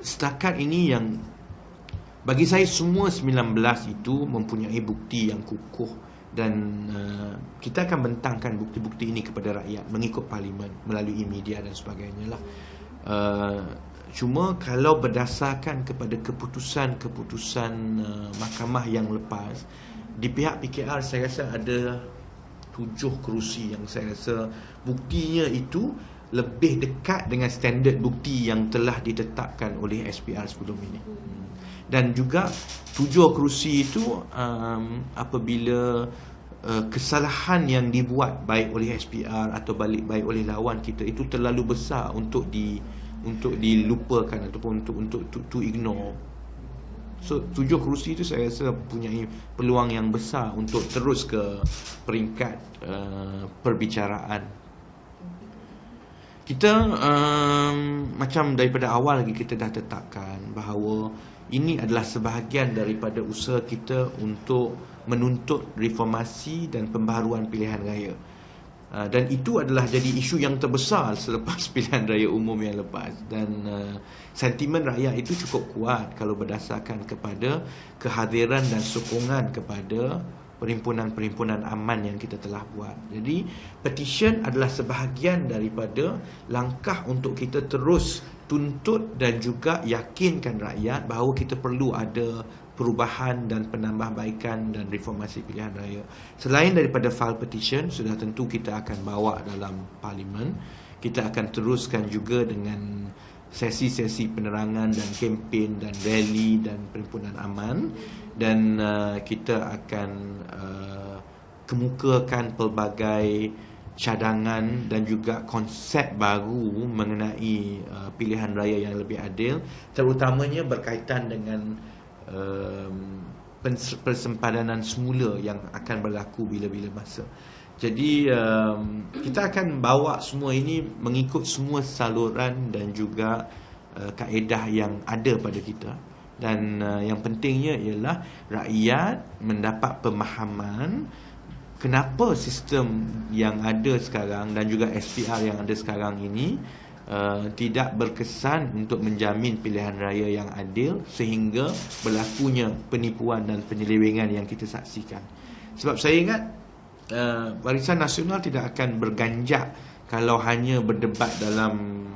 setakat ini yang bagi saya semua 19 itu mempunyai bukti yang kukuh dan uh, kita akan bentangkan bukti-bukti ini kepada rakyat mengikut parlimen melalui media dan sebagainya lah. Uh, cuma kalau berdasarkan kepada keputusan-keputusan uh, mahkamah yang lepas di pihak PKR saya rasa ada tujuh kerusi yang saya rasa buktinya itu lebih dekat dengan standard bukti yang telah ditetapkan oleh SPR sebelum ini. Dan juga tujuh kerusi itu um, apabila uh, kesalahan yang dibuat baik oleh SPR atau balik baik oleh lawan kita itu terlalu besar untuk di untuk dilupakan ataupun untuk untuk to, to ignore so tujuh kerusi itu saya rasa punya peluang yang besar untuk terus ke peringkat uh, perbicaraan kita um, macam daripada awal lagi kita dah tetapkan bahawa ini adalah sebahagian daripada usaha kita untuk menuntut reformasi dan pembaharuan pilihan raya. Uh, dan itu adalah jadi isu yang terbesar selepas pilihan raya umum yang lepas dan uh, sentimen rakyat itu cukup kuat kalau berdasarkan kepada kehadiran dan sokongan kepada perhimpunan-perhimpunan aman yang kita telah buat. Jadi petition adalah sebahagian daripada langkah untuk kita terus tuntut dan juga yakinkan rakyat bahawa kita perlu ada perubahan dan penambahbaikan dan reformasi pilihan raya. Selain daripada file petition, sudah tentu kita akan bawa dalam parlimen. Kita akan teruskan juga dengan sesi-sesi penerangan dan kempen dan rally dan perhimpunan aman dan uh, kita akan uh, kemukakan pelbagai cadangan dan juga konsep baru mengenai uh, pilihan raya yang lebih adil terutamanya berkaitan dengan um, persempadanan semula yang akan berlaku bila-bila masa. Jadi um, kita akan bawa semua ini mengikut semua saluran dan juga uh, kaedah yang ada pada kita dan uh, yang pentingnya ialah rakyat mendapat pemahaman kenapa sistem yang ada sekarang dan juga SPR yang ada sekarang ini uh, tidak berkesan untuk menjamin pilihan raya yang adil sehingga berlakunya penipuan dan penyelewengan yang kita saksikan. Sebab saya ingat Barisan Nasional tidak akan berganjak kalau hanya berdebat dalam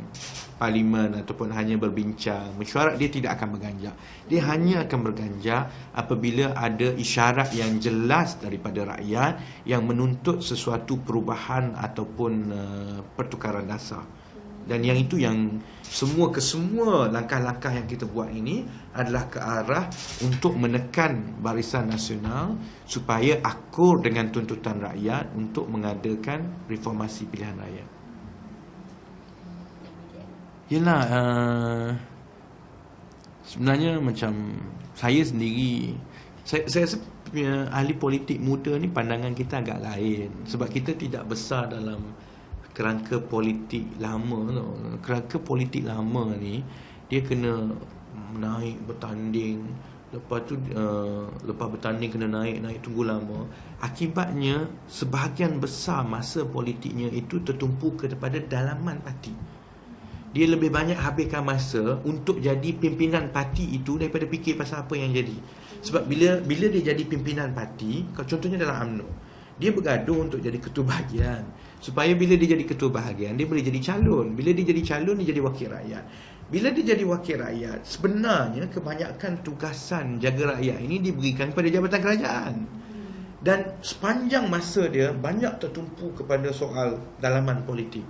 parlimen ataupun hanya berbincang. Mesyuarat dia tidak akan berganjak. Dia hanya akan berganjak apabila ada isyarat yang jelas daripada rakyat yang menuntut sesuatu perubahan ataupun uh, pertukaran dasar dan yang itu yang semua kesemua langkah-langkah yang kita buat ini adalah ke arah untuk menekan barisan nasional supaya akur dengan tuntutan rakyat untuk mengadakan reformasi pilihan raya. Yelah uh, Sebenarnya macam Saya sendiri Saya, saya rasa ahli politik muda ni Pandangan kita agak lain Sebab kita tidak besar dalam Kerangka politik lama no. Kerangka politik lama ni Dia kena Naik bertanding Lepas tu uh, Lepas bertanding kena naik Naik tunggu lama Akibatnya Sebahagian besar masa politiknya Itu tertumpu kepada dalaman parti dia lebih banyak habiskan masa untuk jadi pimpinan parti itu daripada fikir pasal apa yang jadi. Sebab bila bila dia jadi pimpinan parti, contohnya dalam AMNO, dia bergaduh untuk jadi ketua bahagian. Supaya bila dia jadi ketua bahagian, dia boleh jadi calon. Bila dia jadi calon, dia jadi wakil rakyat. Bila dia jadi wakil rakyat, sebenarnya kebanyakan tugasan jaga rakyat ini diberikan kepada jabatan kerajaan. Dan sepanjang masa dia banyak tertumpu kepada soal dalaman politik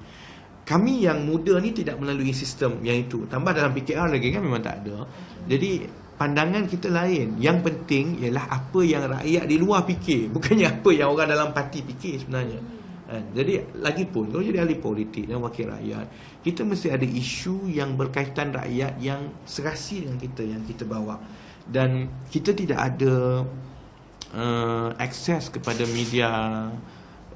kami yang muda ni tidak melalui sistem yang itu tambah dalam PKR lagi kan memang tak ada jadi pandangan kita lain. Yang penting ialah apa yang rakyat di luar fikir. Bukannya apa yang orang dalam parti fikir sebenarnya. Ha, jadi lagi pun kalau jadi ahli politik dan wakil rakyat kita mesti ada isu yang berkaitan rakyat yang serasi dengan kita yang kita bawa. Dan kita tidak ada uh, akses kepada media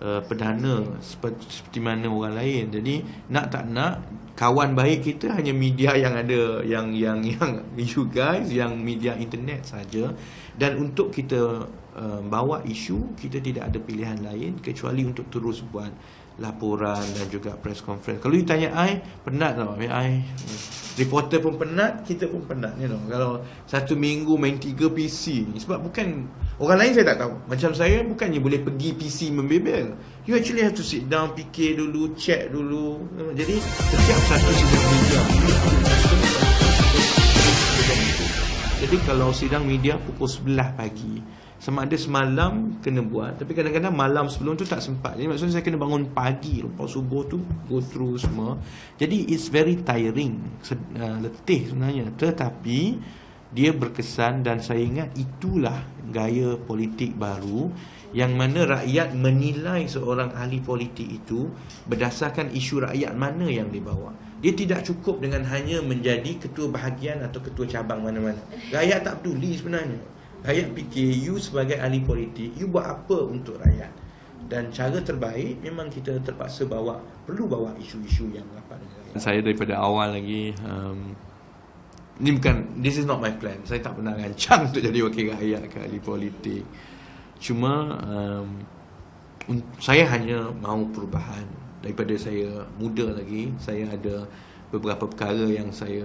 uh, perdana seperti, seperti mana orang lain. Jadi nak tak nak kawan baik kita hanya media yang ada yang yang yang you guys yang media internet saja. Dan untuk kita uh, bawa isu kita tidak ada pilihan lain kecuali untuk terus buat laporan dan juga press conference. Kalau ditanya ai penat tak ai? reporter pun penat kita pun penat you know. Kalau satu minggu main tiga PC sebab bukan orang lain saya tak tahu. Macam saya bukannya boleh pergi PC membebel. You actually have to sit down fikir dulu check dulu. You jadi setiap satu sidang media jadi kalau sidang media pukul 11 pagi. Sama ada semalam kena buat. Tapi kadang-kadang malam sebelum tu tak sempat. Jadi maksudnya saya kena bangun pagi lepas subuh tu go through semua. Jadi it's very tiring uh, letih sebenarnya. Tetapi dia berkesan dan saya ingat itulah gaya politik baru yang mana rakyat menilai seorang ahli politik itu berdasarkan isu rakyat mana yang dibawa dia tidak cukup dengan hanya menjadi ketua bahagian atau ketua cabang mana-mana. Rakyat tak peduli sebenarnya. Rakyat fikir you sebagai ahli politik You buat apa untuk rakyat? Dan cara terbaik Memang kita terpaksa bawa Perlu bawa isu-isu yang rapat dengan rakyat. Saya daripada awal lagi um, Ini bukan This is not my plan. Saya tak pernah rancang Untuk jadi wakil rakyat ke ahli politik. Cuma um, Saya hanya mahu perubahan Daripada saya muda lagi Saya ada beberapa perkara yang saya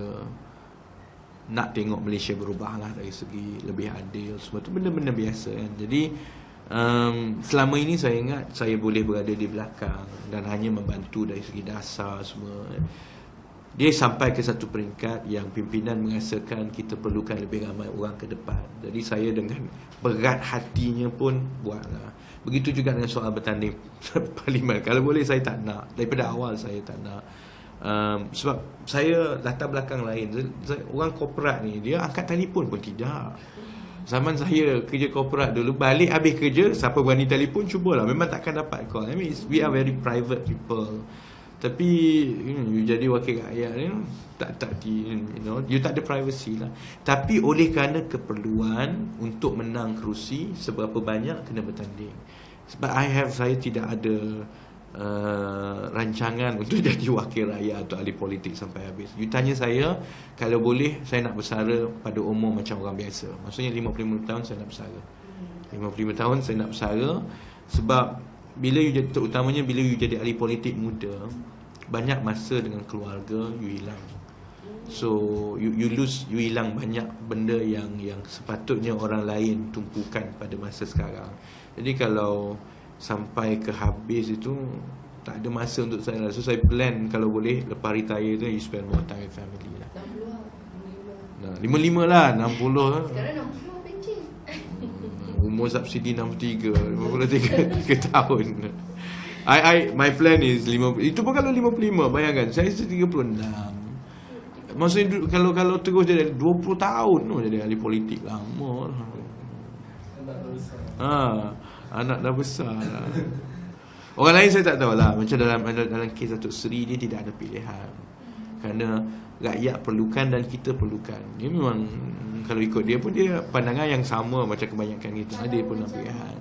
nak tengok Malaysia berubah lah dari segi lebih adil semua tu benda-benda biasa kan. Jadi um, selama ini saya ingat saya boleh berada di belakang dan hanya membantu dari segi dasar semua dia sampai ke satu peringkat yang pimpinan merasakan kita perlukan lebih ramai orang ke depan. Jadi saya dengan berat hatinya pun buatlah. Begitu juga dengan soal bertanding parlimen. Kalau boleh saya tak nak. Daripada awal saya tak nak. Um, sebab saya latar belakang lain. Orang korporat ni dia angkat telefon pun tidak. Zaman saya kerja korporat dulu balik habis kerja siapa berani telefon cubalah. Memang takkan dapat call. I mean we are very private people tapi you, know, you jadi wakil rakyat you know, tak tak di you know you tak ada privacy lah tapi oleh kerana keperluan untuk menang kerusi seberapa banyak kena bertanding sebab I have saya tidak ada uh, rancangan untuk jadi wakil rakyat atau ahli politik sampai habis. You tanya saya, kalau boleh saya nak bersara pada umur macam orang biasa. Maksudnya 55 tahun saya nak bersara. 55 tahun saya nak bersara sebab bila you jadi, terutamanya bila you jadi ahli politik muda, banyak masa dengan keluarga you hilang. So you you lose you hilang banyak benda yang yang sepatutnya orang lain tumpukan pada masa sekarang. Jadi kalau sampai ke habis itu tak ada masa untuk saya lah. So saya plan kalau boleh lepas retire tu you spend more time with family lah. 60 55 lah 60 lah. Sekarang 60 pencin. Hmm, umur subsidi 63 53 3 tahun. I I my plan is 50 itu pun kalau 55 bayangkan saya 36. Maksudnya kalau kalau terus jadi 20 tahun tu jadi ahli politik lama. Ha anak dah besar lah. Orang lain saya tak tahu lah Macam dalam dalam kes Datuk Seri Dia tidak ada pilihan Kerana rakyat perlukan dan kita perlukan. Ini memang Kalau ikut dia pun dia pandangan yang sama Macam kebanyakan kita Dia pun nak pilihan